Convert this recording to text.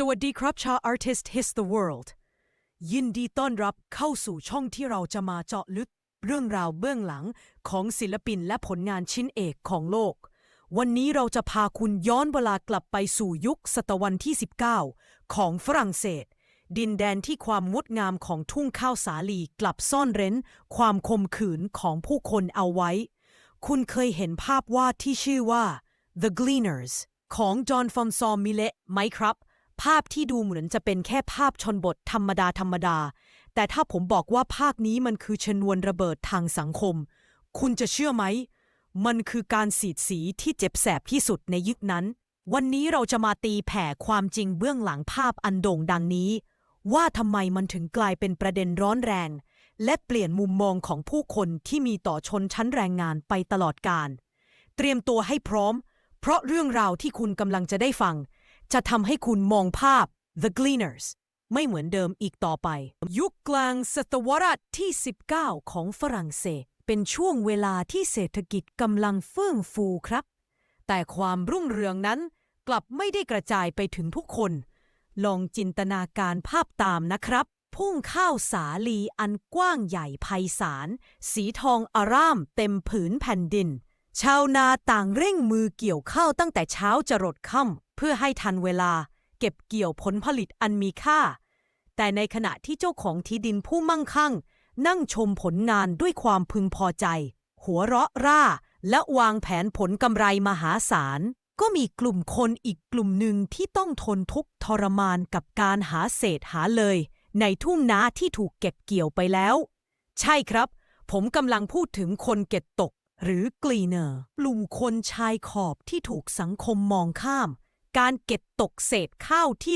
สวัสดีครับชาว Artist His the World ยินดีต้อนรับเข้าสู่ช่องที่เราจะมาเจาะลึกเรื่องราวเบื้องหลังของศิลปินและผลงานชิ้นเอกของโลก วันนี้เราจะพาคุณย้อนเวลากลับไปสู่ยุคศตวรรษที่ 19 ของฝรั่งเศส ดินแดนที่ความงดงามของทุ่งข้าวสาลีกลับซ่อนเร้น ความคมขืนของผู้คนเอาไว้ คุณเคยเห็นภาพวาดที่ชื่อว่า The Gleaners ของจอห์นฟอนซอมมิเลไหมครับ ภาพที่ดูเหมือนจะเป็นแค่ภาพชนบทธรรมดาธรรมดา แต่ถ้าผมบอกว่าภาคนี้มันคือชนวนระเบิดทางสังคม คุณจะเชื่อไหม มันคือการสีดสีที่เจ็บแสบที่สุดในยุคนั้น วันนี้เราจะมาตีแผ่ความจริงเบื้องหลังภาพอันโด่งดังนี้ ว่าทำไมมันถึงกลายเป็นประเด็นร้อนแรง และเปลี่ยนมุมมองของผู้คนที่มีต่อชนชั้นแรงงานไปตลอดกาลเตรียมตัวให้พร้อม เพราะเรื่องราวที่คุณกำลังจะได้ฟัง จะทำให้คุณมองภาพ The Gleaners ไม่เหมือนเดิมอีกต่อไป ยุคกลางศตวรรษที่ 19 ของฝรั่งเศส เป็นช่วงเวลาที่เศรษฐกิจกำลังเฟื่องฟูครับ แต่ความรุ่งเรืองนั้นกลับไม่ได้กระจายไปถึงทุกคน ลองจินตนาการภาพตามนะครับ พุ่งข้าวสาลีอันกว้างใหญ่ไพศาล สีทองอร่ามเต็มผืนแผ่นดิน ชาวนาต่างเร่งมือเกี่ยวข้าวตั้งแต่เช้าจรดค่ำเพื่อให้ทันเวลาเก็บเกี่ยวผลผลิตอันมีค่า แต่ในขณะที่เจ้าของที่ดินผู้มั่งคั่ง นั่งชมผลงานด้วยความพึงพอใจ หัวเราะร่า และวางแผนผลกำไรมหาศาล ก็มีกลุ่มคนอีกกลุ่มหนึ่งที่ต้องทนทุกข์ทรมานกับการหาเศษหาเลย ในทุ่งนาที่ถูกเก็บเกี่ยวไปแล้ว ใช่ครับ ผมกำลังพูดถึงคนเก็บตก หรือกลีเนอร์กลุ่มคนชายขอบที่ถูกสังคมมองข้าม การเก็บตกเศษข้าวที่